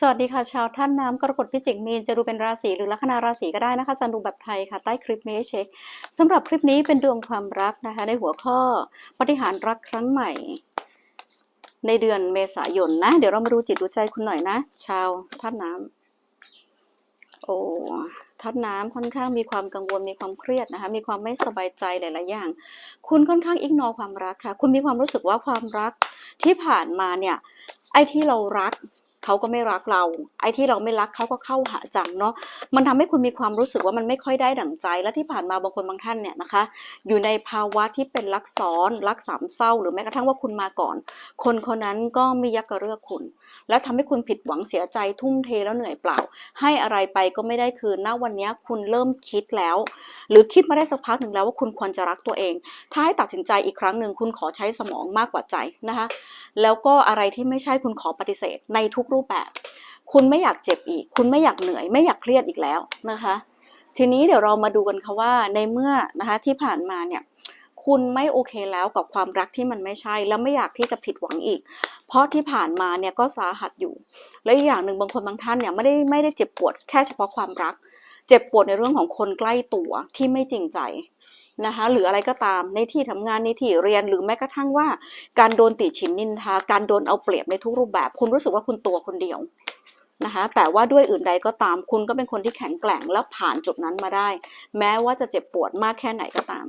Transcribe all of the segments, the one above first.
สวัสดีค่ะชาวท่านน้ำกรกฎพิจิกมีนจะดูเป็นราศีหรือลัคนาราศีก็ได้นะคะจะดูแบบไทยค่ะใต้คลิปนี้เช็คสำหรับคลิปนี้เป็นดวงความรักนะคะ ในหัวข้อปฏิหารรักครั้งใหม่ ในเดือนเมษายนนะ เดี๋ยวเรามาดูจิตดูใจคุณหน่อยนะ ชาวท่านน้ำโอ้ท่านน้ำค่อนข้างมีความกังวลมีความเครียดนะคะมีความไม่สบายใจหลาย ๆ อย่าง คุณค่อนข้างอิกนอความรักค่ะ คุณมีความรู้สึกว่าความรักที่ผ่านมาเนี่ยไอ้ที่เรารัก เขาก็ไม่รักเรา ไอ้ที่เราไม่รักเขาก็เข้าหาจังเนาะมันทำให้คุณมีความรู้สึกว่ามันไม่ค่อยได้ดั่งใจ และที่ผ่านมาบางคนบางท่านเนี่ยนะคะ อยู่ในภาวะที่เป็นรักซ้อนรักสามเศร้า หรือแม้กระทั่งว่าคุณมาก่อน คนคนนั้นก็ไม่ยักกระเลือกคุณ แล้วทำให้คุณผิดหวังเสียใจทุ่มเทแล้วเหนื่อยเปล่า ให้อะไรไปก็ไม่ได้คืนณวันนี้คุณเริ่มคิดแล้ว หรือคิดมาได้สักพักหนึ่งแล้วว่าคุณควรจะรักตัวเอง ถ้าให้ตัดสินใจอีกครั้งหนึ่งคุณขอใช้สมองมากกว่าใจนะคะ แล้วก็อะไรที่ไม่ใช่คุณขอปฏิเสธในทุกรูปแบบ คุณไม่อยากเจ็บอีก คุณไม่อยากเหนื่อย ไม่อยากเครียดอีกแล้วนะคะ ทีนี้เดี๋ยวเรามาดูกันค่ะว่าในเมื่อนะคะที่ผ่านมาเนี่ยคุณไม่โอเคแล้วกับความรักที่มันไม่ใช่ แล้วไม่อยากที่จะผิดหวังอีก เพราะที่ผ่านมาเนี่ยก็สาหัสอยู่ และอีกอย่างหนึ่งบางคนบางท่านเนี่ยไม่ได้ไม่ได้เจ็บปวดแค่เฉพาะความรัก เจ็บปวดในเรื่องของคนใกล้ตัวที่ไม่จริงใจ นะคะหรืออะไรก็ตามในที่ทำงานในที่เรียนหรือแม้กระทั่งว่า การโดนติฉินนินทา การโดนเอาเปรียบในทุกรูปแบบ คุณรู้สึกว่าคุณตัวคนเดียวนะคะแต่ว่าด้วยอื่นใดก็ตาม คุณก็เป็นคนที่แข็งแกร่งแล้วผ่านจุดนั้นมาได้ แม้ว่าจะเจ็บปวดมากแค่ไหนก็ตาม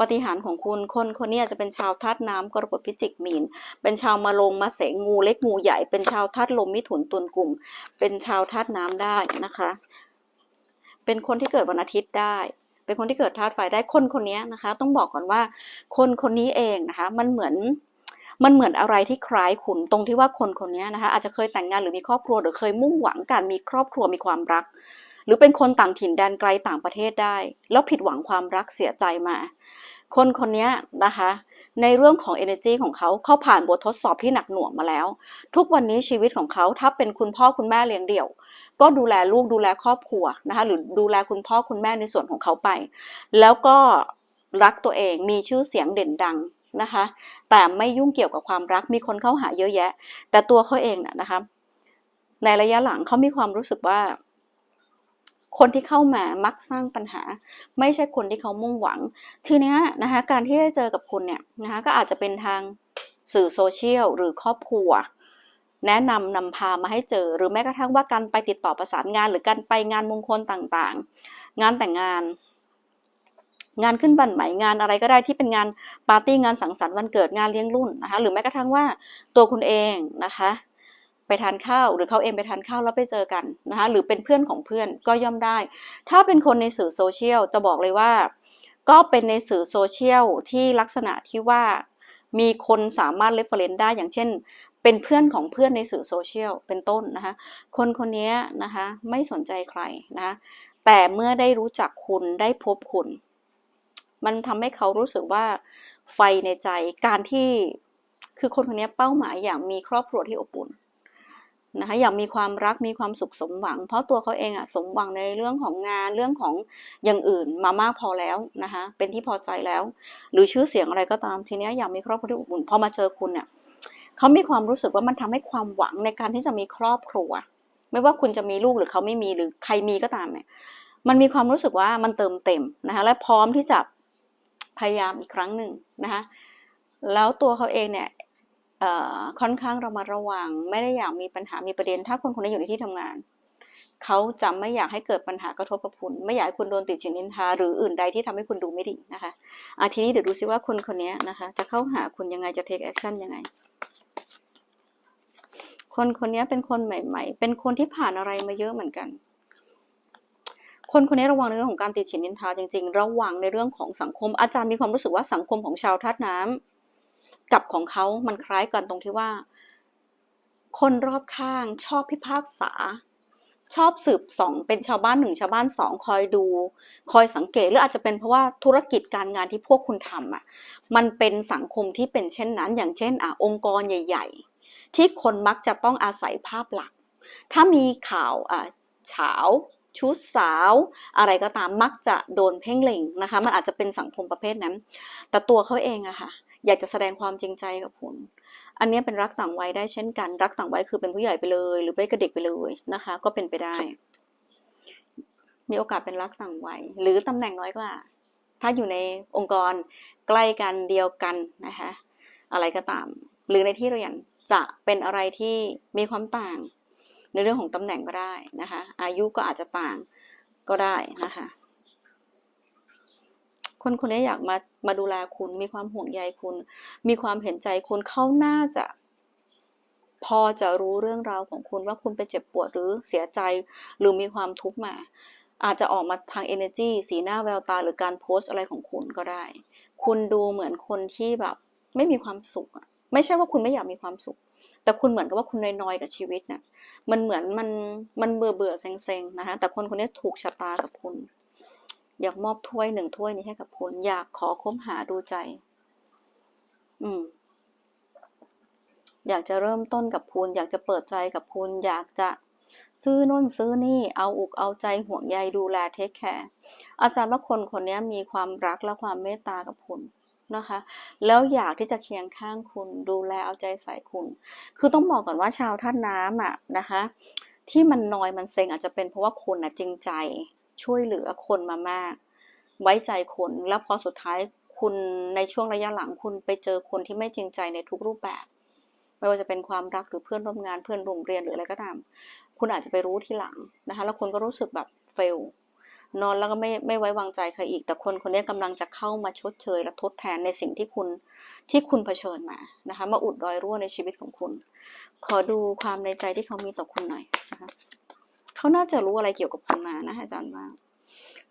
ปฏิหารของคุณคนคนนี้จจะเป็นชาวธาตุน้ำกรกฎพิจิกมีน เป็นชาวมาลงมาเสงงูเล็กงูใหญ่ เป็นชาวธาตุลมมิถุนตุลกลุ่ม เป็นชาวธาตุน้ำได้นะคะ เป็นคนที่เกิดวันอาทิตย์ได้ เป็นคนที่เกิดธาตุไฟได้คนคนนี้นะคะ ต้องบอกก่อนว่า คนคนนี้เองนะคะ มันเหมือนมันเหมือนอะไรที่คล้ายคุณตรงที่ว่าคนคนนี้นะคะ อาจจะเคยแต่งงานหรือมีครอบครัวหรือเคยมุ่งหวังการมีครอบครัวมีความรัก หรือเป็นคนต่างถิ่นแดนไกลต่างประเทศได้ แล้วผิดหวังความรักเสียใจมา คนคนนี้นะคะ ในเรื่องของ energy ของเขาเขาผ่านบททดสอบที่หนักหน่วงมาแล้ว ทุกวันนี้ชีวิตของเขาถ้าเป็นคุณพ่อคุณแม่เลี้ยงเดี่ยว ก็ดูแลลูกดูแลครอบครัวนะคะหรือดูแลคุณพ่อคุณแม่ในส่วนของเขาไป แล้วก็รักตัวเองมีชื่อเสียงเด่นดังนะคะ แต่ไม่ยุ่งเกี่ยวกับความรักมีคนเข้าหาเยอะแยะ แต่ตัวเขาเองน่ะนะคะในระยะหลังเขามีความรู้สึกว่า คนที่เข้ามามักสร้างปัญหา ไม่ใช่คนที่เขามุ่งหวัง ทีนี้นะคะการที่ได้เจอกับคุณเนี่ยนะคะก็อาจจะเป็นทางสื่อโซเชียลหรือครอบครัว แนะนำนำพามาให้เจอ หรือแม้กระทั่งว่าการไปติดต่อประสานงาน หรือการไปงานมงคลต่างๆ งานแต่งงาน งานขึ้นบันใหม่งานอะไรก็ได้ที่เป็นงานปาร์ตี้งานสังสรรค์วันเกิดงานเลี้ยงรุ่นนะคะหรือแม้กระทั่งว่าตัวคุณเองนะคะ ไปทานข้าว หรือเขาเองไปทานข้าวแล้วไปเจอกันนะคะหรือเป็นเพื่อนของเพื่อนก็ย่อมได้ ถ้าเป็นคนในสื่อโซเชียลจะบอกเลยว่า ก็เป็นในสื่อโซเชียลที่ลักษณะที่ว่ามีคนสามารถเรฟเฟรนซ์ได้อย่างเช่น เป็นเพื่อนของเพื่อนในสื่อโซเชียลเป็นต้นนะคะคนคนนี้นะคะไม่สนใจใครนะคะแต่เมื่อได้รู้จักคุณได้พบคุณ มันทำให้เขารู้สึกว่าไฟในใจการที่คือคนคนนี้เป้าหมายอย่างมีครอบครัวที่อบอุ่น นะคะอยากมีความรักมีความสุขสมหวัง เพราะตัวเขาเองอะสมหวังในเรื่องของงานเรื่องของอย่างอื่นมามากพอแล้วนะคะเป็นที่พอใจแล้ว หรือชื่อเสียงอะไรก็ตามทีนี้อยากมีครอบครัวที่อบอุ่นพอมาเจอคุณเนี่ยเขามีความรู้สึกว่ามันทำให้ความหวังในการที่จะมีครอบครัว ไม่ว่าคุณจะมีลูกหรือเขาไม่มีหรือใครมีก็ตามเนี่ยมันมีความรู้สึกว่ามันเติมเต็มนะคะและพร้อมที่จะพยายามอีกครั้งหนึ่งนะคะแล้วตัวเขาเองเนี่ย ค่อนข้างระมัดระวัง ไม่ได้อยากมีปัญหามีประเด็น ถ้าคนคนนี้อยู่ในที่ทำงาน เขาจะไม่อยากให้เกิดปัญหากระทบกับคุณ ไม่อยากให้คุณโดนติดฉินนินทา หรืออื่นใดที่ทำให้คุณดูไม่ดีนะคะอาทีนี้เดี๋ยวดูซิว่าคนคนนี้นะคะ จะเข้าหาคุณยังไงจะ take action ยังไง คนคนนี้เป็นคนใหม่ ๆ เป็นคนที่ผ่านอะไรมาเยอะเหมือนกันคนคนนี้ระวังในเรื่องของการติดฉินนินทาจริงๆ ระวังในเรื่องของสังคม อาจารย์มีความรู้สึกว่าสังคมของชาวธาตุน้ำ กับของเขามันคล้ายกันตรงที่ว่า คนรอบข้างชอบพิพากษา ชอบสืบส่องเป็นชาวบ้านหนึ่งชาวบ้านสองคอยดู คอยสังเกตหรืออาจจะเป็นเพราะว่าธุรกิจการงานที่พวกคุณทำอะมันเป็นสังคมที่เป็นเช่นนั้น อย่างเช่นอะองค์กรใหญ่ ๆ ที่คนมักจะต้องอาศัยภาพหลัก ถ้ามีข่าวอะเฉาชู้สาว อะไรก็ตามมักจะโดนเพ่งเล็งนะคะ มันอาจจะเป็นสังคมประเภทนั้น แต่ตัวเขาเองอะค่ะ อยากจะแสดงความจริงใจกับคุณ อันนี้เป็นรักต่างวัยได้เช่นกัน รักต่างวัยคือเป็นผู้ใหญ่ไปเลย หรือไปกับเด็กไปเลยนะคะ ก็เป็นไปได้ มีโอกาสเป็นรักต่างวัย หรือตำแหน่งน้อยกว่า ถ้าอยู่ในองค์กรใกล้กันเดียวกันนะคะอะไรก็ตาม หรือในที่เรียนจะเป็นอะไรที่มีความต่าง ในเรื่องของตำแหน่งก็ได้นะคะ อายุก็อาจจะต่างก็ได้นะคะ คนคนนี้อยากมามาดูแลคุณ มีความห่วงใยคุณ มีความเห็นใจคุณเขาน่าจะ พอจะรู้เรื่องราวของคุณว่าคุณไปเจ็บปวดหรือเสียใจหรือมีความทุกข์มา อาจจะออกมาทาง energy สีหน้าแววตาหรือการโพสต์อะไรของคุณก็ได้ คุณดูเหมือนคนที่แบบ ไม่มีความสุขอะไม่ใช่ว่าคุณไม่อยากมีความสุข แต่คุณเหมือนกับว่าคุณนอยๆกับชีวิตเนี่ยมันเหมือนมันมันเบื่อเบื่อเซ็งๆนะคะแต่คนคนนี้ถูกชะตากับคุณ อยากมอบถ้วยหนึ่งถ้วยนี้ให้กับคุณ อยากขอคบหาดูใจ อืม อยากจะเริ่มต้นกับคุณ อยากจะเปิดใจกับคุณ อยากจะซื้อนู่นซื้อนี่ เอาอกเอาใจห่วงใยดูแลเทคแคร์ อาจารย์ว่าคนคนนี้มีความรักและความเมตตากับคุณนะคะ แล้วอยากที่จะเคียงข้างคุณดูแลเอาใจใส่คุณ คือต้องบอกก่อนว่าชาวท่านน้ำอะนะคะ ที่มันนอยมันเซ็งอาจจะเป็นเพราะว่าคุณน่ะจริงใจ ช่วยเหลือคนมามาก ไว้ใจคนแล้วพอสุดท้ายคุณในช่วงระยะหลังคุณไปเจอคนที่ไม่จริงใจในทุกรูปแบบ ไม่ว่าจะเป็นความรักหรือเพื่อนร่วมงานเพื่อนโรงเรียนหรืออะไรก็ตาม คุณอาจจะไปรู้ทีหลังนะคะแล้วคุณก็รู้สึกแบบเฟลนอนแล้วก็ไม่ไม่ไว้วางใจใครอีก แต่คนคนนี้กำลังจะเข้ามาชดเชย และทดแทนในสิ่งที่คุณที่คุณเผชิญมานะคะมาอุดรอยรั่วในชีวิตของคุณ ขอดูความในใจที่เขามีต่อคุณหน่อยนะคะ เขาน่าจะรู้อะไรเกี่ยวกับคุณมานะอาจารย์ว่า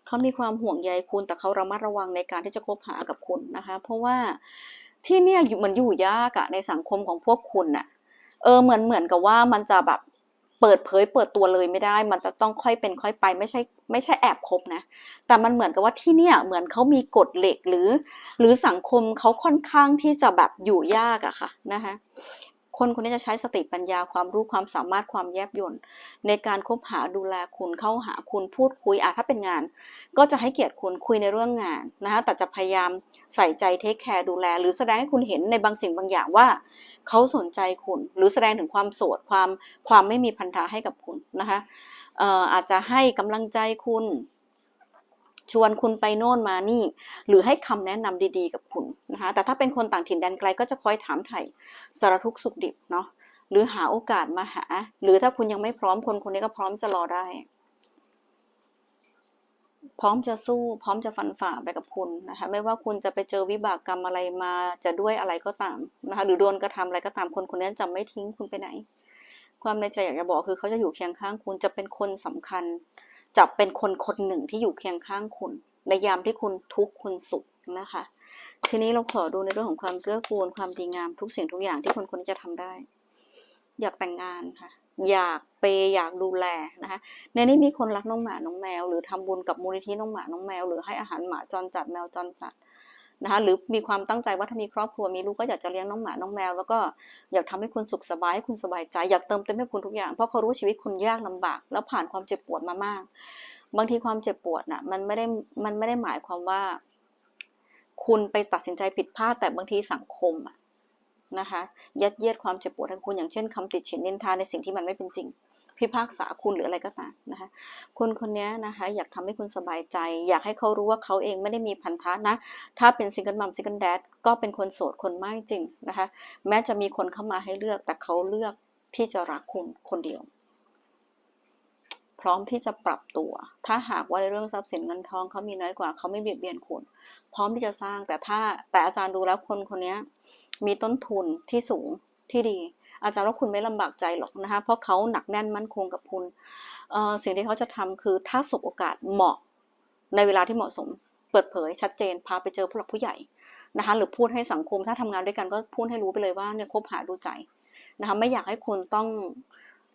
เขามีความห่วงใยคุณแต่เขาระมัดระวังในการที่จะคบหากับคุณนะคะ เพราะว่าที่เนี่ยอยู่มันอยู่ยากอะในสังคมของพวกคุณน่ะเออเหมือนเหมือนกับว่ามันจะแบบเปิดเผยเปิดตัวเลยไม่ได้ มันจะต้องค่อยเป็นค่อยไปไม่ใช่ไม่ใช่แอบคบนะ แต่มันเหมือนกับว่าที่เนี่ยเหมือนเขามีกฎเหล็กหรือ หรือสังคมเขาค่อนข้างที่จะแบบอยู่ยากอะค่ะนะคะ คนคนนี้จะใช้สติปัญญาความรู้ความสามารถความแยบยลในการคบหาดูแลคุณเข้าหาคุณพูดคุยอะถ้าเป็นงาน ก็จะให้เกียรติคุณคุยในเรื่องงานนะคะแต่จะพยายามใส่ใจเทคแคร์ดูแล หรือแสดงให้คุณเห็นในบางสิ่งบางอย่างว่าเขาสนใจคุณ หรือแสดงถึงความโสดความความไม่มีพันธะให้กับคุณนะคะอออาจจะให้กำลังใจคุณ ชวนคุณไปโน่นมานี่ หรือให้คำแนะนำดีๆกับคุณนะคะ แต่ถ้าเป็นคนต่างถิ่นแดนไกลก็จะคอยถามไถ่สารทุกสุขดิบเนาะ หรือหาโอกาสมาหา หรือถ้าคุณยังไม่พร้อมคนคนนี้ก็พร้อมจะรอได้ พร้อมจะสู้ พร้อมจะฟันฝ่าไปกับคุณนะคะ ไม่ว่าคุณจะไปเจอวิบากกรรมอะไรมา จะด้วยอะไรก็ตามนะคะ หรือโดนกระทำอะไรก็ตามคนคนนี้จะไม่ทิ้งคุณไปไหน ความในใจอยากจะบอกคือเขาจะอยู่เคียงข้างคุณจะเป็นคนสำคัญ จะเป็นคนคนหนึ่งที่อยู่เคียงข้างคุณ ในยามที่คุณทุกข์คุณสุขนะคะ ทีนี้เราขอดูในเรื่องของความเกื้อกูลความดีงามทุกสิ่งทุกอย่างที่คนคนนี้จะทำได้ อยากแต่งงานค่ะ อยากเปย์อยากดูแลนะคะในนี้มีคนรักน้องหมาน้องแมว หรือทำบุญกับมูลนิธิน้องหมาน้องแมว หรือให้อาหารหมาจรจัดแมวจรจัด นะคะหรือมีความตั้งใจว่าถ้ามีครอบครัวมีลูกก็อยากจะเลี้ยงน้องหมาน้องแมว แล้วก็อยากทำให้คุณสุขสบายให้คุณสบายใจอยากเติมเต็มให้คุณทุกอย่างเพราะเขารู้ชีวิตคุณยากลำบาก แล้วผ่านความเจ็บปวดมามาก บางทีความเจ็บปวดน่ะมันไม่ได้มันไม่ได้หมายความว่า คุณไปตัดสินใจผิดพลาดแต่บางทีสังคมนะคะยัดเยียดความเจ็บปวดให้คุณอย่างเช่นคำติดฉินนินทาในสิ่งที่มันไม่เป็นจริง พิพากษาคุณหรืออะไรก็ตามนะคะ คนคนนี้นะคะอยากทำให้คุณสบายใจ อยากให้เขารู้ว่าเขาเองไม่ได้มีพันธะนะ ถ้าเป็นซิงเกิลมัมซิงเกิลแดดก็เป็นคนโสดคนไม่จริงนะคะ แม้จะมีคนเข้ามาให้เลือก แต่เขาเลือกที่จะรักคุณคนเดียว พร้อมที่จะปรับตัว ถ้าหากว่าในเรื่องทรัพย์สินเงินทองเขามีน้อยกว่าเขาไม่เบียดเบียนคุณ พร้อมที่จะสร้างแต่ถ้าแต่อาจารย์ดูแล้วคนคนนี้มีต้นทุนที่สูงที่ดี อาจารย์ว่าคุณไม่ลำบากใจหรอกนะคะ เพราะเขาหนักแน่นมั่นคงกับคุณเอ่อสิ่งที่เขาจะทำคือถ้าสบโอกาสเหมาะในเวลาที่เหมาะสม เปิดเผยชัดเจน พาไปเจอผู้หลักผู้ใหญ่นะคะ หรือพูดให้สังคมถ้าทำงานด้วยกันก็พูดให้รู้ไปเลยว่าเนี่ยคบหาดูใจนะคะไม่อยากให้คุณต้อง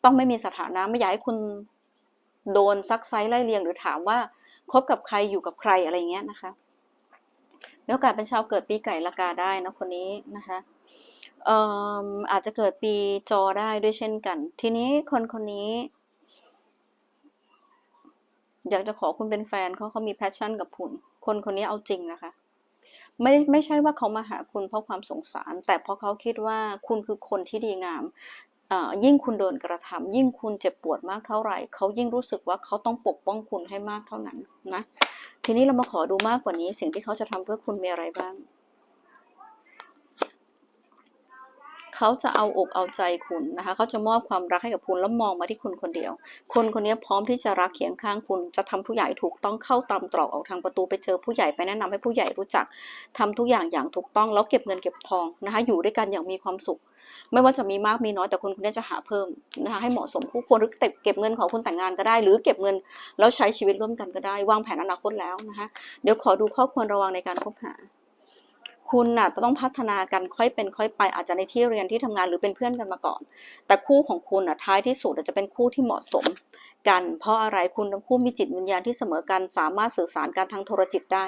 ต้องไม่มีสถานะไม่อยากให้คุณโดนซักไซไล่เลียงหรือถามว่าคบกับใครอยู่กับใครอะไรเงี้ยนะคะมีโอกาสเป็นชาวเกิดปีไก่ละกาได้นะคนนี้นะคะ อาจจะเกิดปีจอได้ด้วยเช่นกัน ทีนี้คนคนนี้ อยากจะขอคุณเป็นแฟนเขาเขามีแพชชั่นกับคุณ คนคนนี้เอาจริงนะคะ ไม่ไม่ใช่ว่าเขามาหาคุณเพราะความสงสาร แต่เพราะเขาคิดว่าคุณคือคนที่ดีงามยิ่งคุณโดนกระทำยิ่งคุณเจ็บปวดมากเท่าไหร่ เขายิ่งรู้สึกว่าเขาต้องปกป้องคุณให้มากเท่านั้นนะ ทีนี้เรามาขอดูมากกว่านี้สิ่งที่เขาจะทำเพื่อคุณมีอะไรบ้าง เขาจะเอาอกเอาใจคุณนะคะ เขาจะมอบความรักให้กับคุณแล้วมองมาที่คุณคนเดียว คนคนนี้พร้อมที่จะรักเคียงข้างคุณ จะทำทุกอย่างถูกต้องเข้าตามตรอกออกทางประตูไปเจอผู้ใหญ่ไปแนะนำให้ผู้ใหญ่รู้จักทำทุกอย่างอย่างถูกต้องแล้วเก็บเงินเก็บทองนะคะ อยู่ด้วยกันอย่างมีความสุข ไม่ว่าจะมีมากมีน้อยแต่คนคนนี้จะหาเพิ่มนะคะให้เหมาะสมคู่ควรหรือเก็บเงินของคนแต่งงานก็ได้ หรือเก็บเงินแล้วใช้ชีวิตร่วมกันก็ได้ วางแผนอนาคตแล้วนะคะ เดี๋ยวขอดูข้อควรระวังในการคบหา คุณน่ะจะต้องพัฒนากันค่อยเป็นค่อยไปอาจจะในที่เรียนที่ทำงานหรือเป็นเพื่อนกันมาก่อน แต่คู่ของคุณน่ะท้ายที่สุดจะเป็นคู่ที่เหมาะสมกัน เพราะอะไรคุณทั้งคู่มีจิตวิญญาณที่เสมอกัน สามารถสื่อสารกันทางโทรจิตได้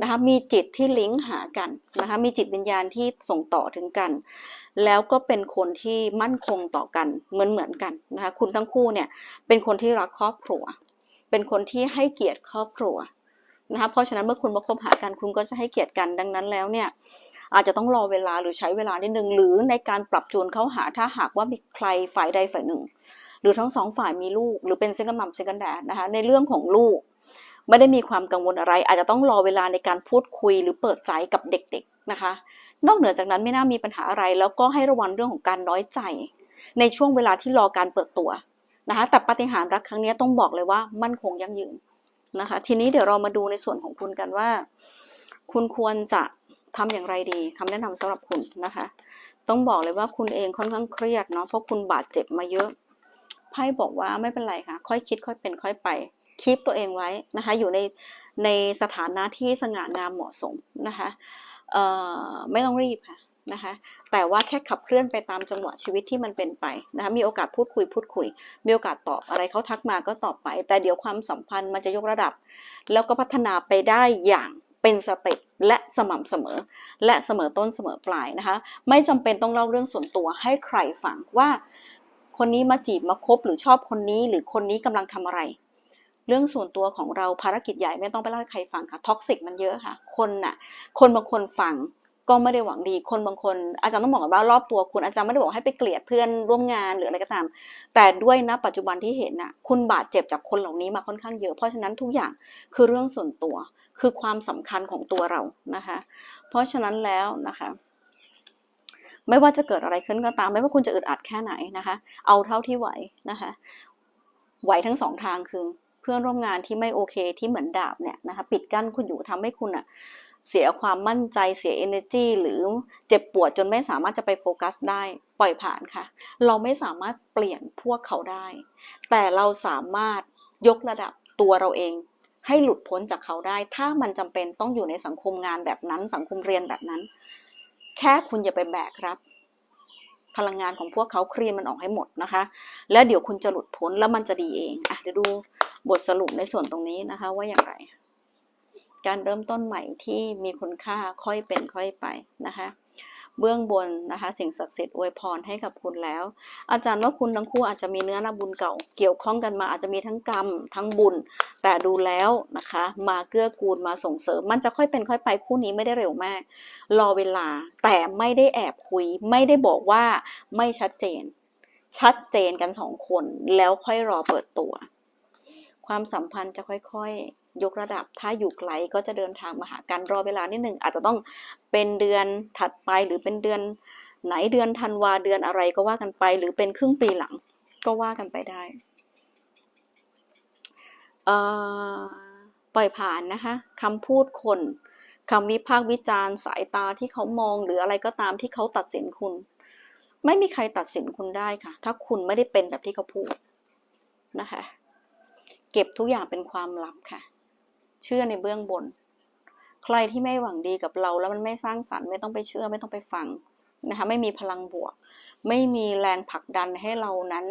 นะคะมีจิตที่ลิงก์หากันนะคะมีจิตวิญญาณที่ส่งต่อถึงกัน แล้วก็เป็นคนที่มั่นคงต่อกันเหมือนเหมือนกันนะคะคุณทั้งคู่เนี่ยเป็นคนที่รักครอบครัว เป็นคนที่ให้เกียรติครอบครัว นะคะเพราะฉะนั้นเมื่อคุณมาคบหากันคุณก็จะให้เกียรติกันดังนั้นแล้วเนี่ยอาจจะต้องรอเวลาหรือใช้เวลานิดนึงหรือในการปรับจูนเข้าหาถ้าหากว่ามีใครฝ่ายใดฝ่ายหนึ่ง หรือทั้งสองฝ่ายมีลูกหรือเป็นเซกันมัมเซกันแดดนะคะในเรื่องของลูก ไม่ได้มีความกังวลอะไร อาจจะต้องรอเวลาในการพูดคุยหรือเปิดใจกับเด็กๆนะคะ นอกเหนือจากนั้นไม่น่ามีปัญหาอะไร แล้วก็ให้ระวังเรื่องของการน้อยใจ ในช่วงเวลาที่รอการเปิดตัวนะคะแต่ปฏิหารรักครั้งนี้ต้องบอกเลยว่ามั่นคงยั่งยืน นะคะ ทีนี้เดี๋ยวเรามาดูในส่วนของคุณกันว่า คุณควรจะทำอย่างไรดีคำแนะนำสำหรับคุณนะคะ ต้องบอกเลยว่าคุณเองค่อนข้างเครียดเนาะเพราะคุณบาดเจ็บมาเยอะไพ่บอกว่าไม่เป็นไรค่ะ ค่อยคิดค่อยเป็นค่อยไปคีปตัวเองไว้นะคะ อยู่ในในสถานะที่สง่างามเหมาะสมนะคะไม่ต้องรีบค่ะ นะคะ แต่ว่าแค่ขับเคลื่อนไปตามจังหวะชีวิตที่มันเป็นไปนะคะ มีโอกาสพูดคุยพูดคุย มีโอกาสตอบอะไรเขาทักมาก็ตอบไป แต่เดี๋ยวความสัมพันธ์มันจะยกระดับ แล้วก็พัฒนาไปได้อย่างเป็นสเต็ปและสม่ำเสมอ และเสมอต้นเสมอปลายนะคะ ไม่จำเป็นต้องเล่าเรื่องส่วนตัวให้ใครฟังว่า คนนี้มาจีบมาคบหรือชอบคนนี้ หรือคนนี้กำลังทำอะไรเรื่องส่วนตัวของเราภารกิจใหญ่ไม่ต้องไปเล่าให้ใครฟังค่ะท็อกซิกมันเยอะค่ะ คนน่ะ คนบางคนฟัง ก็ไม่ได้หวังดีคนบางคน อาจารย์ต้องบอกว่ารอบตัวคุณอาจารย์ไม่ได้บอกให้ไปเกลียดเพื่อนร่วมงานหรืออะไรก็ตาม แต่ด้วยณปัจจุบันที่เห็นน่ะคุณบาดเจ็บจากคนเหล่านี้มาค่อนข้างเยอะ เพราะฉะนั้นทุกอย่างคือเรื่องส่วนตัว คือความสำคัญของตัวเรานะคะ เพราะฉะนั้นแล้วนะคะ ไม่ว่าจะเกิดอะไรขึ้นก็ตาม ไม่ว่าคุณจะอึดอัดแค่ไหนนะคะ เอาเท่าที่ไหวนะคะ ไหวทั้งสองทางคือเพื่อนร่วมงานที่ไม่โอเคที่เหมือนดาบเนี่ยนะคะ ปิดกั้นคุณอยู่ทำให้คุณอะ เสียความมั่นใจเสีย energy หรือเจ็บปวดจนไม่สามารถจะไปโฟกัสได้ปล่อยผ่านค่ะ เราไม่สามารถเปลี่ยนพวกเขาได้ แต่เราสามารถยกระดับตัวเราเอง ให้หลุดพ้นจากเขาได้ ถ้ามันจำเป็นต้องอยู่ในสังคมงานแบบนั้น สังคมเรียนแบบนั้น แค่คุณอย่าไปแบกรับ พลังงานของพวกเขาเคลียร์มันออกให้หมดนะคะ แล้วเดี๋ยวคุณจะหลุดพ้นแล้วมันจะดีเองอะเดี๋ยวดูบทสรุปในส่วนตรงนี้นะคะ ว่าอย่างไร การเริ่มต้นใหม่ที่มีคุณค่าค่อยเป็นค่อยไปนะคะ เบื้องบนนะคะ สิ่งศักดิ์สิทธิ์อวยพรให้กับคุณแล้ว อาจารย์ว่าคุณทั้งคู่อาจจะมีเนื้อนาบุญเก่าเกี่ยวข้องกันมาอาจจะมีทั้งกรรมทั้งบุญ แต่ดูแล้วนะคะ มาเกื้อกูลมาส่งเสริม มันจะค่อยเป็นค่อยไปคู่นี้ไม่ได้เร็วมาก รอเวลาแต่ไม่ได้แอบคุย ไม่ได้บอกว่าไม่ชัดเจน ชัดเจนกันสองคนแล้วค่อยรอเปิดตัว ความสัมพันธ์จะค่อยๆ ยกระดับ ถ้าอยู่ไกลก็จะเดินทางมาหากันรอเวลานิดหนึ่งอาจจะต้องเป็นเดือนถัดไปหรือเป็นเดือนไหนเดือนธันวาเดือนอะไรก็ว่ากันไป หรือเป็นครึ่งปีหลัง ก็ว่ากันไปได้ปล่อยผ่านนะคะคำพูดคนคำวิพากษ์วิจารณ์สายตาที่เขามองหรืออะไรก็ตามที่เขาตัดสินคุณ ไม่มีใครตัดสินคุณได้ค่ะ ถ้าคุณไม่ได้เป็นแบบที่เขาพูดนะคะ เก็บทุกอย่างเป็นความลับค่ะ เชื่อในเบื้องบน ใครที่ไม่หวังดีกับเราแล้วมันไม่สร้างสรรค์ไม่ต้องไปเชื่อไม่ต้องไปฟังนะคะไม่มีพลังบวก ไม่มีแรงผลักดันให้เรานั้น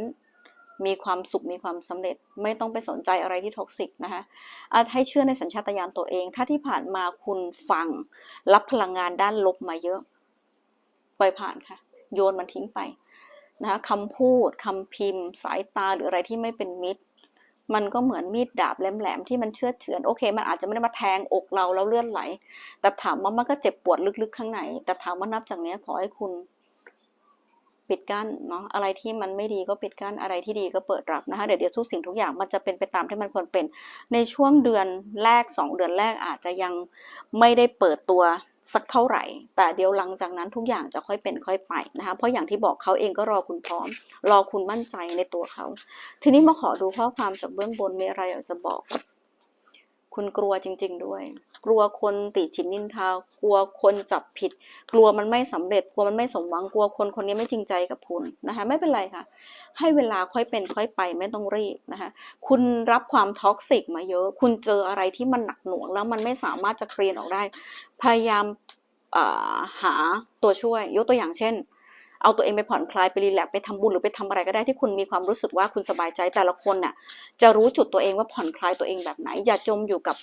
มีความสุขมีความสำเร็จ ไม่ต้องไปสนใจอะไรที่ท็อกซิกนะคะอาจให้เชื่อในสัญชาตญาณตัวเอง ถ้าที่ผ่านมาคุณฟัง รับพลังงานด้านลบมาเยอะปล่อยผ่านค่ะ โยนมันทิ้งไปนะคะคำพูดคำพิมพ์ สายตาหรืออะไรที่ไม่เป็นมิตร มันก็เหมือนมีดดาบแหลมๆที่มันเชือดเฉือนโอเค มันอาจจะไม่ได้มาแทงอกเราแล้วเลือดไหล แต่ถามว่ามันก็เจ็บปวดลึกๆข้างในแต่ถามว่านับจากนี้ขอให้คุณปิดกั้นเนาะอะไรที่มันไม่ดีก็ปิดกั้นอะไรที่ดีก็เปิดรับนะคะเดี๋ยวเดี๋ยวทุกสิ่งทุกอย่างมันจะเป็นไปตามที่มันควรเป็นในช่วงเดือนแรกสองเดือนแรกอาจจะยังไม่ได้เปิดตัว สักเท่าไหร่ แต่เดี๋ยวหลังจากนั้นทุกอย่างจะค่อยเป็นค่อยไปนะคะ เพราะอย่างที่บอกเขาเองก็รอคุณพร้อม รอคุณมั่นใจในตัวเขา ทีนี้มาขอดูข้อความจากเบื้องบนมีอะไรอยากจะบอก คุณกลัวจริง ๆ ด้วย กลัวคนติฉินนินทากลัวคนจับผิด กลัวมันไม่สำเร็จ กลัวมันไม่สมหวัง กลัวคนคนนี้ไม่จริงใจกับคุณนะคะ ไม่เป็นไรค่ะ ให้เวลาค่อยเป็นค่อยไปไม่ต้องรีบนะคะ คุณรับความท็อกซิกมาเยอะ คุณเจออะไรที่มันหนักหน่วง แล้วมันไม่สามารถจะเคลียร์ออกได้ พยายามหาตัวช่วย ยกตัวอย่างเช่น เอาตัวเองไปผ่อนคลายไปรีแลกซ์ไปทำบุญหรือไปทำอะไรก็ได้ที่คุณมีความรู้สึกว่าคุณสบายใจแต่ละคนน่ะจะรู้จุดตัวเองว่าผ่อนคลายตัวเองแบบไหน อย่าจมอยู่กับ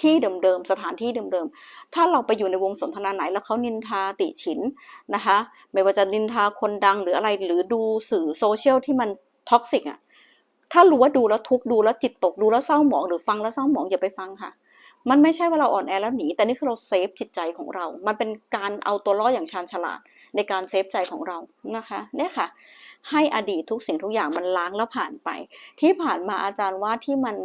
ที่เดิมๆสถานที่เดิมๆถ้าเราไปอยู่ในวงสนทนาไหนแล้วเขานินทาติฉินนะคะ ไม่ว่าจะนินทาคนดังหรืออะไรหรือดูสื่อโซเชียลที่มันท็อกซิกอะถ้ารู้ว่าดูแล้วทุกดูแล้วจิตตกดูแล้วเศร้าหมองหรือฟังแล้วเศร้าหมองอย่าไปฟังค่ะ มันไม่ใช่ว่าเราอ่อนแอแล้วหนีแต่นี่คือเราเซฟจิตใจของเรา มันเป็นการเอาตัวรอดอย่างชาญฉลาดในการเซฟใจของเรานะคะเนี่ยค่ะ ให้อดีตทุกสิ่งทุกอย่างมันล้างแล้วผ่านไป ที่ผ่านมาอาจารย์ว่าที่มัน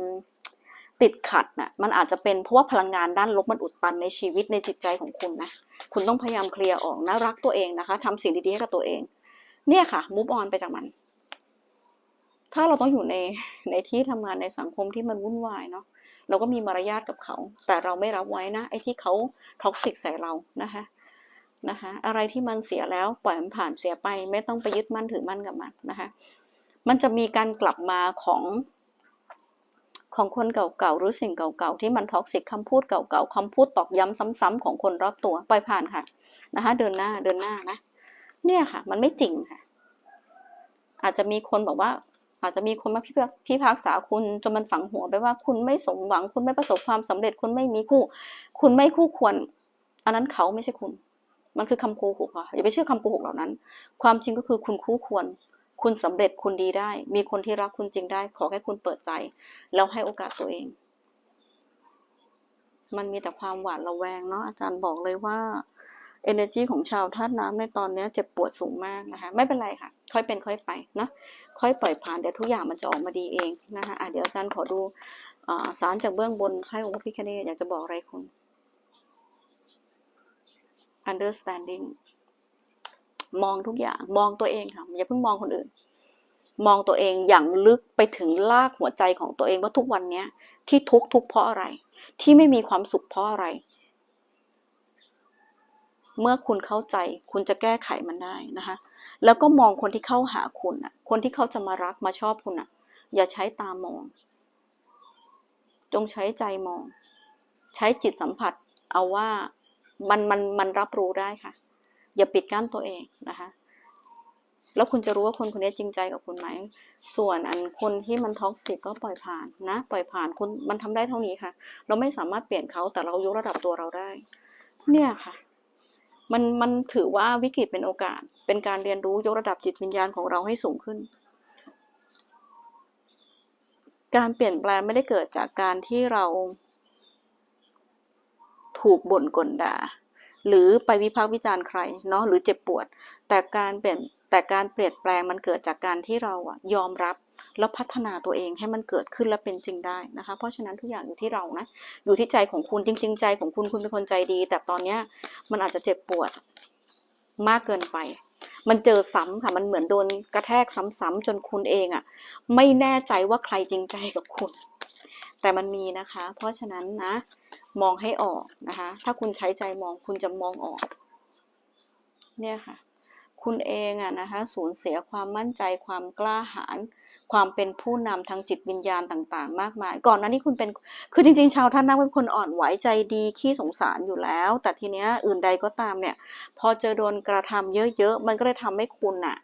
ติดขัดน่ะมันอาจจะเป็นเพราะว่าพลังงานด้านลบมันอุดตันในชีวิตในจิตใจของคุณนะ คุณต้องพยายามเคลียร์ออกนะรักตัวเองนะคะทำสิ่งดีๆให้กับตัวเอง เนี่ยค่ะมูฟออนไปจากมัน ถ้าเราต้องอยู่ในในที่ทำงานในสังคมที่มันวุ่นวายเนาะเราก็มีมารยาทกับเขา แต่เราไม่รับไว้นะ ไอ้ที่เขาท็อกซิกใส่เรานะคะนะคะอะไรที่มันเสียแล้วปล่อยมันผ่านเสียไป ไม่ต้องไปยึดมั่นถือมั่นกับมันนะคะ มันจะมีการกลับมาของ ของคนเก่าๆหรือสิ่งเก่าๆที่มันท็อกซิกคำพูดเก่าๆคำพูดตอกย้ำซ้ำๆของคนรอบตัวปล่อยผ่านค่ะนะคะเดินหน้าเดินหน้านะ เนี่ยค่ะ มันไม่จริงค่ะ อาจจะมีคนบอกว่า อาจจะมีคนมาพิพากพิพากษาคุณจนมันฝังหัวไปว่าคุณไม่สมหวัง คุณไม่ประสบความสำเร็จ คุณไม่มีคู่ คุณไม่คู่ควร อันนั้นเขาไม่ใช่คุณ มันคือคำโกหกค่ะอย่าไปเชื่อคำโกหกเหล่านั้น ความจริงก็คือคุณคู่ควร คุณสำเร็จคุณดีได้ มีคนที่รักคุณจริงได้ ขอแค่คุณเปิดใจ แล้วให้โอกาสตัวเอง มันมีแต่ความหวาดระแวงเนาะอาจารย์บอกเลยว่า energy ของชาวธาตุน้ำในตอนนี้เจ็บปวดสูงมากนะคะ ไม่เป็นไรค่ะ ค่อยเป็นค่อยไปนะค่อยปล่อยผ่านเดี๋ยวทุกอย่างมันจะออกมาดีเองนะคะะเดี๋ยวอาจารย์ขอดูอสารจากเบื้องบนไพ่องค์พระพิฆเนศอยากจะบอกอะไรคุณ understanding มองทุกอย่างมองตัวเองค่ะอย่าเพิ่งมองคนอื่น มองตัวเองอย่างลึกไปถึงลากหัวใจของตัวเองว่าทุกวันเนี้ยที่ทุกทุกเพราะอะไร ที่ไม่มีความสุขเพราะอะไร เมื่อคุณเข้าใจ คุณจะแก้ไขมันได้นะคะ แล้วก็มองคนที่เข้าหาคุณอะ คนที่เขาจะมารักมาชอบคุณอะ อย่าใช้ตามอง จงใช้ใจมอง ใช้จิตสัมผัส เอาว่ามันมันมันรับรู้ได้ค่ะ อย่าปิดกั้นตัวเองนะคะ แล้วคุณจะรู้ว่าคนคนนี้จริงใจกับคุณไหม ส่วนอันคนที่มันท็อกซิกก็ปล่อยผ่านนะ ปล่อยผ่านคุณมันทำได้เท่านี้ค่ะ เราไม่สามารถเปลี่ยนเขาแต่เรายกระดับตัวเราได้ เนี่ยค่ะ มันมันถือว่าวิกฤตเป็นโอกาส เป็นการเรียนรู้ยกระดับจิตวิญญาณของเราให้สูงขึ้นการเปลี่ยนแปลงไม่ได้เกิดจากการที่เราถูกบ่นกลด่า หรือไปวิพากษ์วิจารณ์ใครเนาะหรือเจ็บปวด แต่การเปลี่ยนแต่การเปลี่ยนแปลงมันเกิดจากการที่เราอะยอมรับแล้วพัฒนาตัวเองให้มันเกิดขึ้นและเป็นจริงได้นะคะ เพราะฉะนั้นทุกอย่างอยู่ที่เรานะ อยู่ที่ใจของคุณจริง ๆ ใจของคุณคุณเป็นคนใจดี แต่ตอนเนี้ยมันอาจจะเจ็บปวดมากเกินไป มันเจอซ้ำค่ะ มันเหมือนโดนกระแทกซ้ำๆจนคุณเองอะไม่แน่ใจว่าใครจริงใจกับคุณ แต่มันมีนะคะ เพราะฉะนั้นนะ มองให้ออกนะคะ ถ้าคุณใช้ใจมองคุณจะมองออก เนี่ยค่ะ คุณเองอะนะคะสูญเสียความมั่นใจความกล้าหาญความเป็นผู้นำทางจิตวิญญาณต่างๆ มากมาย ก่อนหน้านี้คุณเป็นคือจริงๆ ชาวท่านนักเป็นคนอ่อนไหวใจดีขี้สงสารอยู่แล้ว แต่ทีเนี้ยอื่นใดก็ตามเนี่ย พอเจอโดนกระทำเยอะๆ มันก็เลยทำให้คุณอะ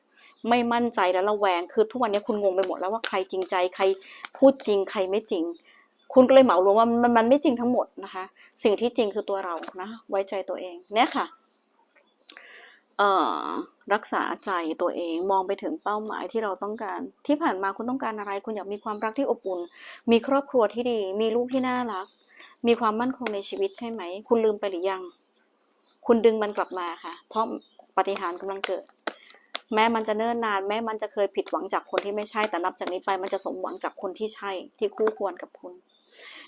ไม่มั่นใจและระแวง คือทุกวันนี้คุณงงไปหมดแล้วว่าใครจริงใจใครพูดจริงใครไม่จริง คุณก็เลยเหมารวมว่ามันมันไม่จริงทั้งหมดนะคะ สิ่งที่จริงคือตัวเรานะ ไว้ใจตัวเองเนี่ยค่ะเอ่อรักษาใจตัวเองมองไปถึงเป้าหมายที่เราต้องการ ที่ผ่านมาคุณต้องการอะไร คุณอยากมีความรักที่อบอุ่น มีครอบครัวที่ดี มีลูกที่น่ารัก มีความมั่นคงในชีวิตใช่ไหม คุณลืมไปหรือยัง คุณดึงมันกลับมาค่ะ เพราะปาฏิหารย์กำลังเกิด แม้มันจะเนิ่นนาน แม้มันจะเคยผิดหวังจากคนที่ไม่ใช่แต่นับจากนี้ไปมันจะสมหวังจากคนที่ใช่ที่คู่ควรกับคุณ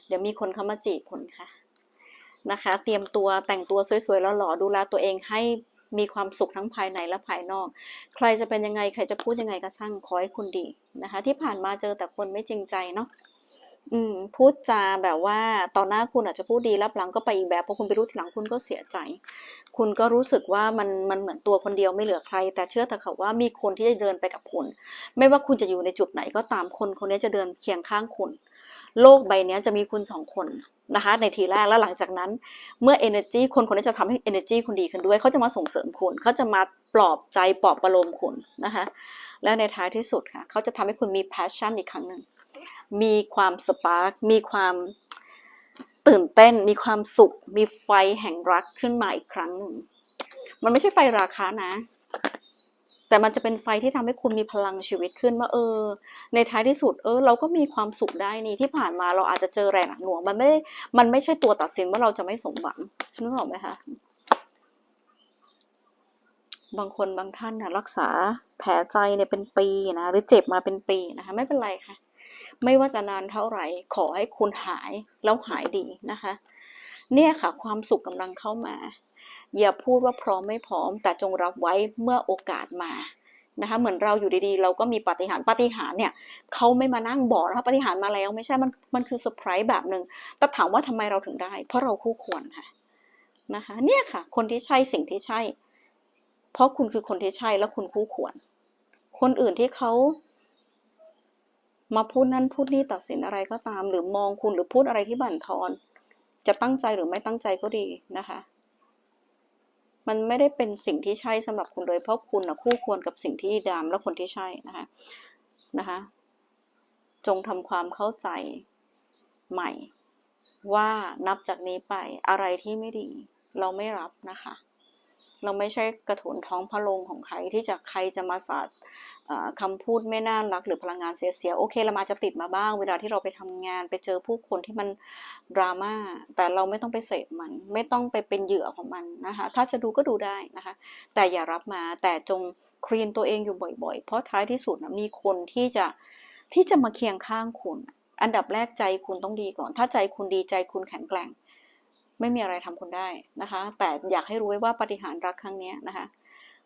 เดี๋ยวมีคนเข้ามาจีบคุณค่ะนะคะ เตรียมตัวแต่งตัวสวยๆแล้วหล่อดูแลตัวเองให้มีความสุขทั้งภายในและภายนอก ใครจะเป็นยังไงใครจะพูดยังไงก็ช่างขอให้คุณดีนะคะ ที่ผ่านมาเจอแต่คนไม่จริงใจเนาะอืมพูดจาแบบว่าตอนหน้าคุณอาจจะพูดดีรับหลังก็ไปอีกแบบพอคุณไปรู้ทีหลังคุณก็เสียใจ คุณก็รู้สึกว่ามันมันเหมือนตัวคนเดียวไม่เหลือใคร แต่เชื่อแต่ค่ะว่ามีคนที่จะเดินไปกับคุณ ไม่ว่าคุณจะอยู่ในจุดไหนก็ตามคนคนนี้จะเดินเคียงข้างคุณ โลกใบนี้จะมีคุณสองคนนะคะ ในทีแรกแล้วหลังจากนั้น เมื่อ energy คนคนนี้จะทำให้ energy คุณดีขึ้นด้วย เขาจะมาส่งเสริมคุณ เขาจะมาปลอบใจปลอบประโลมคุณนะคะ แล้วในท้ายที่สุดค่ะ เขาจะทำให้คุณมี passion อีกครั้งหนึ่ง มีความสปาร์กมีความตื่นเต้น มีความสุข มีไฟแห่งรักขึ้นมาอีกครั้งหนึ่ง มันไม่ใช่ไฟราคานะ แต่มันจะเป็นไฟที่ทำให้คุณมีพลังชีวิตขึ้นว่าเออ ในท้ายที่สุดเออ เราก็มีความสุขได้นี่ที่ผ่านมาเราอาจจะเจอแรงหนักหน่วง มันไม่ได้มันไม่ใช่ตัวตัดสินว่าเราจะไม่สมหวังนึกออกไหมคะบางคนบางท่านนะรักษาแผลใจเนี่ยเป็นปีนะหรือเจ็บมาเป็นปีนะคะ ไม่เป็นไรค่ะ ไม่ว่าจะนานเท่าไหร่ ขอให้คุณหายแล้วหายดีนะคะ เนี่ยค่ะ ความสุขกำลังเข้ามา อย่าพูดว่าพร้อมไม่พร้อม แต่จงรับไว้เมื่อโอกาสมานะคะเหมือนเราอยู่ดีๆ เราก็มีปาฏิหารย์ปาฏิหารย์เนี่ยเขาไม่มานั่งบอกนะคะปาฏิหารย์มาแล้วไม่ใช่มันมันคือเซอร์ไพรส์แบบหนึ่งแต่ถามว่าทำไมเราถึงได้ เพราะเราคู่ควรค่ะนะคะเนี่ยค่ะ คนที่ใช่สิ่งที่ใช่ เพราะคุณคือคนที่ใช่และคุณคู่ควร คนอื่นที่เขามาพูดนั่นพูดนี่ตัดสินอะไรก็ตาม หรือมองคุณหรือพูดอะไรที่บั่นทอน จะตั้งใจหรือไม่ตั้งใจก็ดีนะคะ มันไม่ได้เป็นสิ่งที่ใช่สำหรับคุณเลย เพราะคุณนะคู่ควรกับสิ่งที่ดามและคนที่ใช่นะคะนะคะ จงทำความเข้าใจใหม่ ว่านับจากนี้ไปอะไรที่ไม่ดี เราไม่รับนะคะ เราไม่ใช่กระถุนท้องพระโรงของใครที่จะใครจะมาสาดคำพูดไม่น่ารักหรือพลังงานเสียๆโอเคเรามาจะติดมาบ้าง เวลาที่เราไปทำงานไปเจอผู้คนที่มันดราม่าแต่เราไม่ต้องไปเสพมัน ไม่ต้องไปเป็นเหยื่อของมันนะคะถ้าจะดูก็ดูได้นะคะ แต่อย่ารับมาแต่จงคลีนตัวเองอยู่บ่อยๆ เพราะท้ายที่สุดนะมีคนที่จะที่จะมาเคียงข้างคุณ อันดับแรกใจคุณต้องดีก่อน ถ้าใจคุณดีใจคุณแข็งแกร่ง ไม่มีอะไรทำคุณได้นะคะ แต่อยากให้รู้ไว้ว่าปฏิหารรักครั้งนี้นะคะ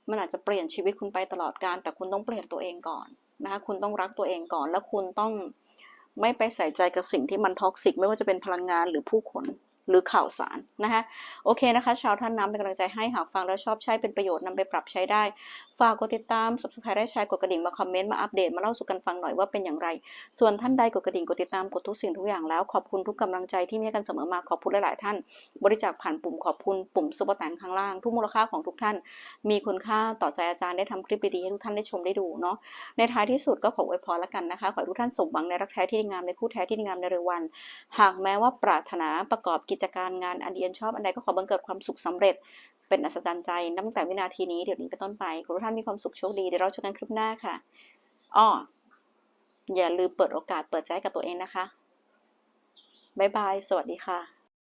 มันอาจจะเปลี่ยนชีวิตคุณไปตลอดการ แต่คุณต้องเปลี่ยนตัวเองก่อนนะคะ คุณต้องรักตัวเองก่อน แล้วคุณต้องไม่ไปใส่ใจกับสิ่งที่มันท็อกซิก ไม่ว่าจะเป็นพลังงานหรือผู้คน หรือข่าวสารนะคะโอเคนะคะชาวท่านน้ำเป็นกำลังใจให้หากฟังแล้วชอบใช้เป็นประโยชน์นำไปปรับใช้ได้ ฝากกดติดตาม subscribe ได้ใช้กดกระดิ่งมาคอมเมนต์มาอัปเดตมาเล่าสู่กันฟังหน่อยว่าเป็นอย่างไร ส่วนท่านใดกดกระดิ่งกดติดตามกดทุกสิ่งทุกอย่างแล้วขอบคุณทุกกำลังใจที่มีให้กันเสมอมาขอบคุณหลาย ๆ ท่าน บริจาคผ่านปุ่มขอบคุณปุ่มซุปเปอร์แตงข้างล่าง ทุกมูลค่าของทุกท่าน มีคุณค่าต่อใจอาจารย์ได้ทำคลิปดีๆให้ทุกท่านได้ชมได้ดูเนาะในท้ายที่สุดก็ขออวยพรแล้วกันนะคะขอให้ทุกท่านสมหวังในรักแท้ที่ดีงามในคู่แท้ที่ดีงามในเร็ววัน หากแม้ว่าปรารถนาประกอบกิจจการงานอันเดียนชอบอันใดก็ขอบังเกิดความสุขสำเร็จ เป็นอัศจรรย์ใจตั้งแต่วินาทีนี้เดี๋ยวนี้เป็นต้นไปขอทุกท่านมีความสุขโชคดีเดี๋ยวเราเจอกันคลิปหน้าค่ะอ้ออย่าลืมเปิดโอกาสเปิดใจกับตัวเองนะคะบ๊ายบาย สวัสดีค่ะ